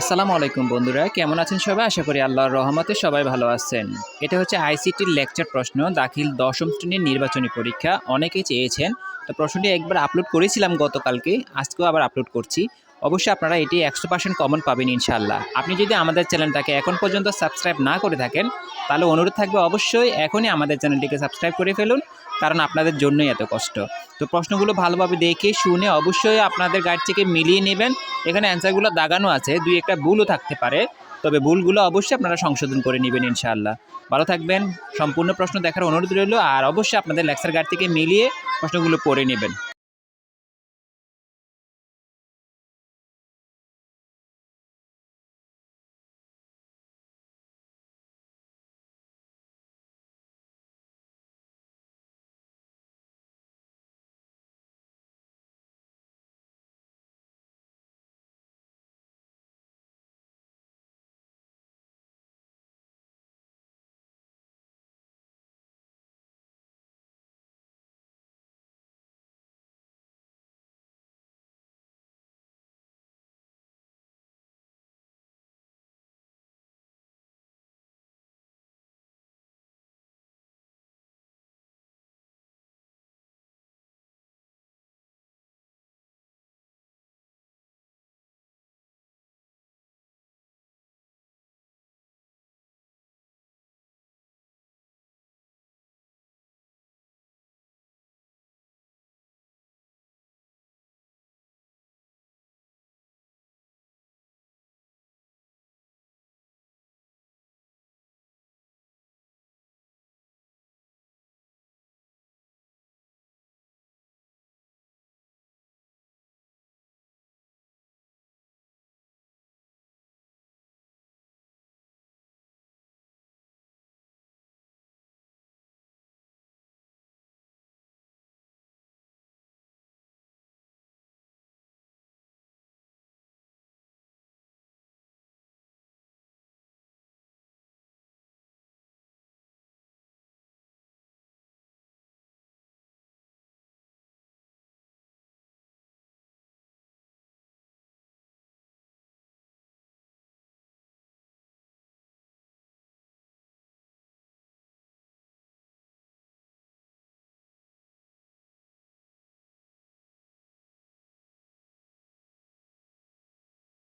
আসসালামু আলাইকুম বন্ধুরা, কেমন আছেন সবাই? আশা করি আল্লাহর রহমতে সবাই ভালো আছেন। এটা হচ্ছে আইসিটির লেকচার প্রশ্ন, দাখিল দশম শ্রেণির নির্বাচনী পরীক্ষা। অনেকেই চেয়েছেন, তো প্রশ্নটি একবার আপলোড করেছিলাম গতকালকে, আজকেও আবার আপলোড করছি। অবশ্যই আপনারা এটি একশো পার্সেন্ট কমন পাবেন ইনশাল্লাহ আপনি যদি আমাদের চ্যানেলটাকে এখন পর্যন্ত সাবস্ক্রাইব না করে থাকেন, তাহলে অনুরোধ থাকবে অবশ্যই এখনই আমাদের চ্যানেলটিকে সাবস্ক্রাইব করে ফেলুন, কারণ আপনাদের জন্যই এত কষ্ট। তো প্রশ্নগুলো ভালোভাবে দেখে শুনে অবশ্যই আপনাদের গাইড থেকে মিলিয়ে নেবেন। এখানে অ্যান্সারগুলো দাগানো আছে, দুই একটা ভুলও থাকতে পারে, তবে ভুলগুলো অবশ্যই আপনারা সংশোধন করে নেবেন ইনশাআল্লাহ। ভালো থাকবেন, সম্পূর্ণ প্রশ্ন দেখার অনুরোধ রইল, আর অবশ্যই আপনাদের লেকচার গাইড থেকে মিলিয়ে প্রশ্নগুলো পড়ে নেবেন।